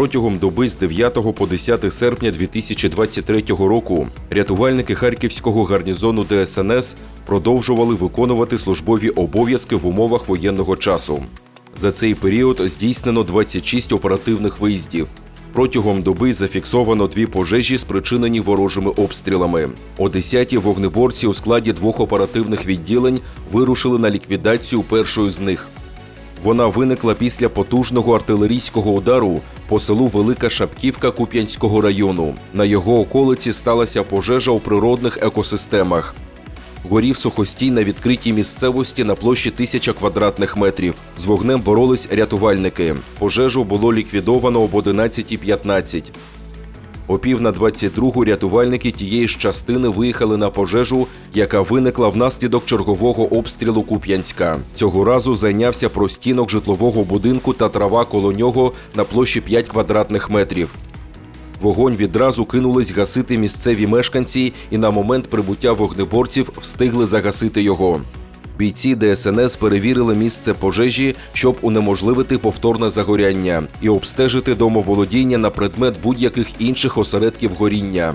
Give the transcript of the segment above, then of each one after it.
Протягом доби з 9 по 10 серпня 2023 року рятувальники харківського гарнізону ДСНС продовжували виконувати службові обов'язки в умовах воєнного часу. За цей період здійснено 26 оперативних виїздів. Протягом доби зафіксовано дві пожежі, спричинені ворожими обстрілами. О 10-ті вогнеборці у складі двох оперативних відділень вирушили на ліквідацію першої з них. Вона виникла після потужного артилерійського удару по селу Велика Шапківка Куп'янського району. На його околиці сталася пожежа у природних екосистемах. Горів сухостій на відкритій місцевості на площі тисяча квадратних метрів. З вогнем боролись рятувальники. Пожежу було ліквідовано об 11.15. О пів на 22 рятувальники тієї ж частини виїхали на пожежу, яка виникла внаслідок чергового обстрілу Куп'янська. Цього разу зайнявся простінок житлового будинку та трава коло нього на площі 5 квадратних метрів. Вогонь відразу кинулись гасити місцеві мешканці, і на момент прибуття вогнеборців встигли загасити його. Бійці ДСНС перевірили місце пожежі, щоб унеможливити повторне загоряння і обстежити домоволодіння на предмет будь-яких інших осередків горіння.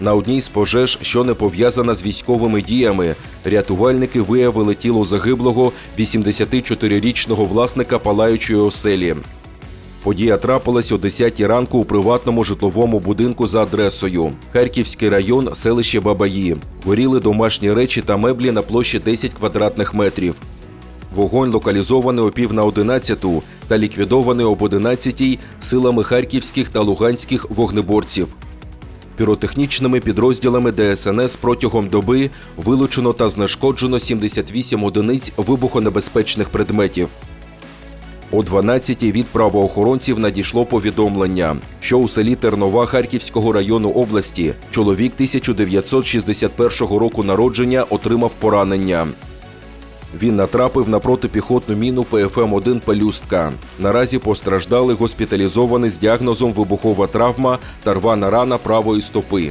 На одній з пожеж, що не пов'язана з військовими діями, рятувальники виявили тіло загиблого 84-річного власника палаючої оселі. Подія трапилась о 10 ранку у приватному житловому будинку за адресою Харківський район, селище Бабаї. Горіли домашні речі та меблі на площі 10 квадратних метрів. Вогонь локалізований о пів на 11 та ліквідований об 11 силами харківських та луганських вогнеборців. Піротехнічними підрозділами ДСНС протягом доби вилучено та знешкоджено 78 одиниць вибухонебезпечних предметів. О 12-й від правоохоронців надійшло повідомлення, що у селі Тернова Харківського району області чоловік 1961 року народження отримав поранення. Він натрапив на протипіхотну міну ПФМ-1 Пелюстка. Наразі постраждали госпіталізований з діагнозом вибухова травма та рвана рана правої стопи.